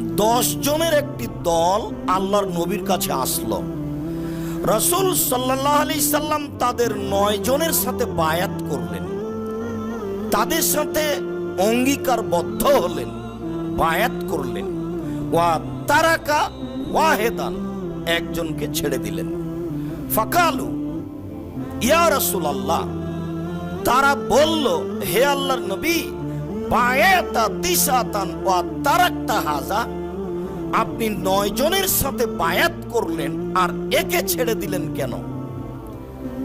দশ জনের একটি দল আল্লাহর নবীর কাছে আসলো। রসুল সাল্লাহ আলি সাল্লাম তাদের নয় জনের সাথে বায়াত করলেন। তাদের সাথে অঙ্গীকারবদ্ধ হলেন, বায়াত করলেন। ওয়া তারাকা ওয়াহেদান, একজনকে ছেড়ে দিলেন। ফাকালু, ইয়া রসুল আল্লাহ তারা বলল, হে আল্লাহর নবী বায়াতা তিসাতান ওয়া তারাকতা হাজা। আপনি নয় জনের সাথে বায়াত করলেন, আর একে ছেড়ে দিলেন কেন?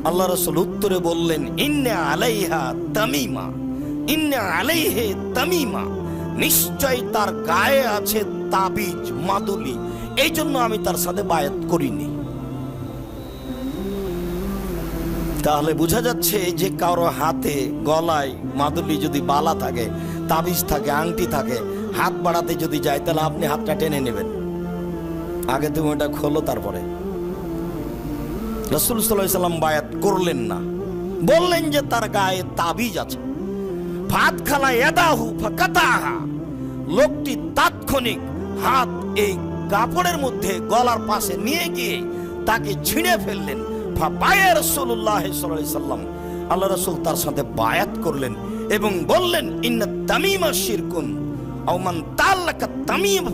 আল্লাহ রসুল উত্তরে বললেন, ইন্নে আলাইহা তামিমা, ইন্নে আলাইহে তামিমা, নিশ্চয় তার গায়ে আছে তাবিজ মাদুলি এই জন্য আমি তার সাথে বায়াত করিনি। তাহলে বোঝা যাচ্ছে যে কারও হাতে, গলায় মাদুলি যদি বালা থাকে, তাবিজ থাকে, আংটি থাকে, হাত বাড়াতে যদি যায়, তাহলে আপনি হাতটা টেনে নেবেন। আগে তুমি ওটা খোলো, তারপরে। রসুল সাল্লাম বায়াত করলেন না। বললেন যে তার গায়ে তাবিজ আছে। ভাত খালা এদাহু ফাকাতাহা। লোকটি তাৎক্ষণিক হাত এই কাপড়ের মধ্যে গলার পাশে নিয়ে গিয়ে তাকে ছিঁড়ে ফেললেন। রসুল্লাহ সাল্লাম। আল্লাহ রসুল তার সাথে বায়াত করলেন এবং বললেন, ইন্না তামিমা শিরকুন তামিম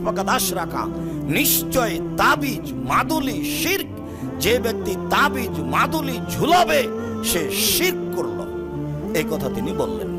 নিশ্চয় তাবিজ মাদুলি শিরক, যে ব্যক্তি তাবিজ মাদুলি ঝুলাবে, সে শির করল। এই কথা তিনি বললেন।